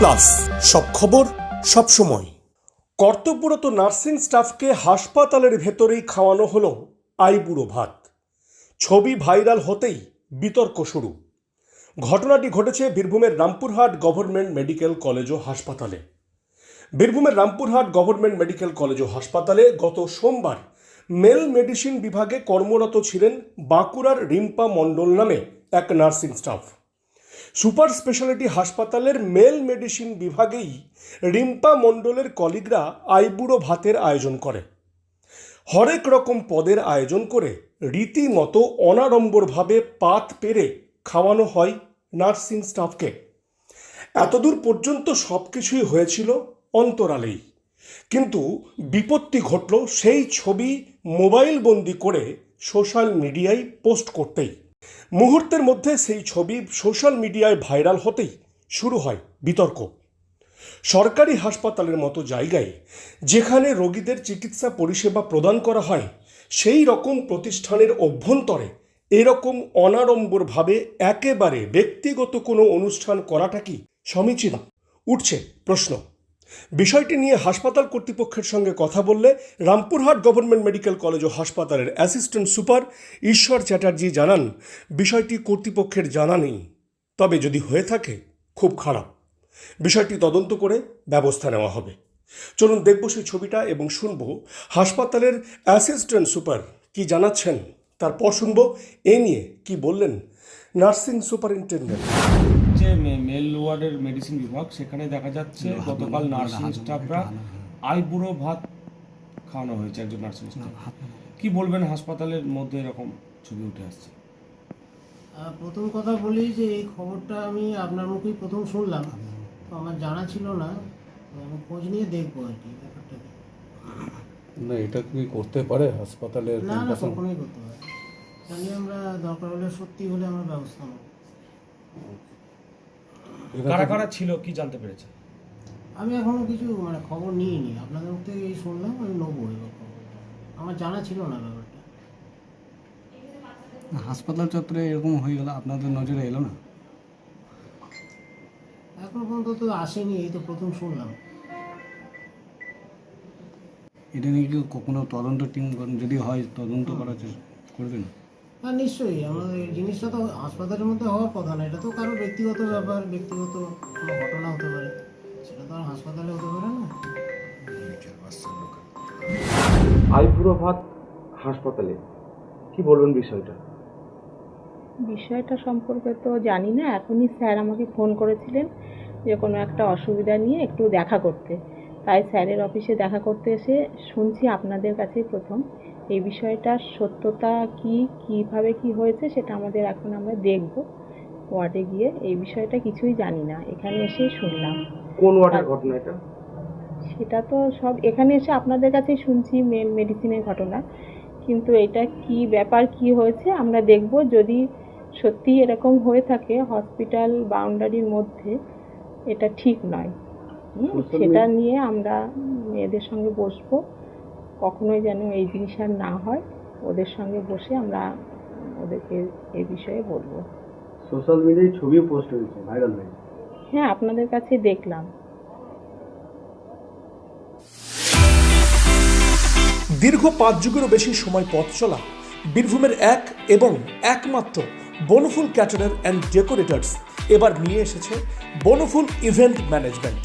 Plus. সব খবর সব সময়। কর্তব্যরত নার্সিং স্টাফকে হাসপাতালের ভেতরেই খাওয়ানো হলো আইবুড়ো ভাত। ছবি ভাইরাল হতেই বিতর্ক শুরু। ঘটনাটি ঘটেছে বীরভূমের রামপুরহাট গভর্নমেন্ট মেডিকেল কলেজ ও হাসপাতালে। বীরভূমের রামপুরহাট গভর্নমেন্ট মেডিকেল কলেজ ও হাসপাতালে গত সোমবার মেল মেডিসিন বিভাগে কর্মরত ছিলেন বাঁকুড়ার রিম্পা মণ্ডল নামে এক নার্সিং স্টাফ। সুপার স্পেশালিটি হাসপাতালের মেল মেডিসিন বিভাগেই রিম্পা মণ্ডলের কলিগরা আইবুড়ো ভাতের আয়োজন করে। হরেক রকম পদের আয়োজন করে রীতিমতো অনাড়ম্বরভাবে পাত পেরে খাওয়ানো হয় নার্সিং স্টাফকে। এতদূর পর্যন্ত সব কিছুই হয়েছিল অন্তরালেই। কিন্তু বিপত্তি ঘটল সেই ছবি মোবাইল বন্দি করে সোশ্যাল মিডিয়ায় পোস্ট করতেই। মুহূর্তের মধ্যে সেই ছবি সোশ্যাল মিডিয়ায় ভাইরাল হতেই শুরু হয় বিতর্ক। সরকারি হাসপাতালের মতো জায়গায় যেখানে রোগীদের চিকিৎসা পরিষেবা প্রদান করা হয়, সেই রকম প্রতিষ্ঠানের অভ্যন্তরে এরকম অনাড়ম্বরভাবে একেবারে ব্যক্তিগত কোনো অনুষ্ঠান করাটা কি সমীচীন? উঠছে প্রশ্ন। বিষয়টি নিয়ে হাসপাতাল কর্তৃপক্ষের সঙ্গে কথা বললে রামপুরহাট গভর্নমেন্ট মেডিকেল কলেজ ও হাসপাতালের অ্যাসিস্ট্যান্ট সুপার ঈশ্বর চ্যাটার্জি জানান, বিষয়টি কর্তৃপক্ষের জানা নেই। তবে যদি হয়ে থাকে, খুব খারাপ। বিষয়টি তদন্ত করে ব্যবস্থা নেওয়া হবে। চলুন দেখব সেই ছবিটা এবং শুনব হাসপাতালের অ্যাসিস্ট্যান্ট সুপার কি জানাচ্ছেন, তারপর শুনব এ নিয়ে কি বললেন নার্সিং সুপারিনটেন্ডেন্ট। যে মেল ওয়ার্ডের মেডিসিন বিভাগ। সেখানে দেখা যাচ্ছে গতকাল নার্সিং স্টাফরা আইবুড়ো ভাত খাওয়ানো হয়েছে একজন নার্সিং স্টাফ কি বলবেন হাসপাতালের মধ্যে এরকম ছবি উঠে আসছে? প্রথম কথা বলি যে এই খবরটা আমি আপনার মুখেই প্রথম শুনলাম। তো আমার জানা ছিল না আমি খোঁজ নিয়ে দেখব আর কি ব্যাপারটাকে। না এটা কি করতে পারে হাসপাতালের না না কখনোই করতে পারে। জানি আমরা দরকার হলে সত্যি হলে আমরা ব্যবস্থা নেব। কারা কারা ছিল কি জানতে পেরেছে আমি এখনও কিছু মানে খবর নিইনি। আপনাদের মুখ থেকে এই শুনলাম আমি নেব এবার আমার জানা ছিল না ব্যাপারটা। হাসপাতাল চত্বরে এরকম হয়ে গেল আপনাদের নজরে এলো না? এখন পর্যন্ত তো আসেনি এই তো প্রথম শুনলাম। এটা নিয়ে কি কোনো তদন্ত টিম যদি হয় তদন্ত করার চেষ্টা করবেন? হ্যাঁ নিশ্চয়ই। আমাদের এই জিনিসটা তো হাসপাতালের মধ্যে হওয়ার কথা না। এটা তো কারও ব্যক্তিগত ব্যাপার ব্যক্তিগত কোনো ঘটনা হতে পারে। সেটা তো আর হাসপাতালে হতে পারে না। আইবুড়ো ভাত হাসপাতালে কি বলবেন বিষয়টা? বিষয়টা সম্পর্কে তো জানি না। এখনই স্যার আমাকে ফোন করেছিলেন যে কোনো একটা অসুবিধা নিয়ে একটু দেখা করতে। তাই স্যারের অফিসে দেখা করতে এসে শুনছি আপনাদের কাছেই প্রথম। এই বিষয়টার সত্যতা কি কীভাবে কি হয়েছে সেটা আমাদের এখন আমরা দেখব। ওয়ার্ডে গিয়ে এই বিষয়টা কিছুই জানি না। এখানে এসে শুনলাম। কোন ওয়ার্ডের ঘটনা এটা? সেটা তো সব এখানে এসে আপনাদের কাছেই শুনছি মেল মেডিসিনের ঘটনা। কিন্তু এটা কি ব্যাপার কি হয়েছে আমরা দেখব। যদি সত্যি এরকম হয়ে থাকে হসপিটাল বাউন্ডারির মধ্যে এটা ঠিক নয়। সেটা নিয়ে আমরা মেয়েদের সঙ্গে বসবো। কখনোই যেন এই জিনিস আর না হয় ওদের সঙ্গে বসে আমরা ওদেরকে এ বিষয়ে বলব। সোশ্যাল মিডিয়ায় ছবি পোস্ট হয়েছে ভাইরাল হয়েছে। হ্যাঁ আপনাদের কাছে দেখলাম। দীর্ঘ পাঁচ যুগেরও বেশি সময় পথ চলা বীরভূমের এক এবং একমাত্র বনফুল ক্যাটারার অ্যান্ড ডেকোরেটার্স এবার নিয়ে এসেছে বনফুল ইভেন্ট ম্যানেজমেন্ট।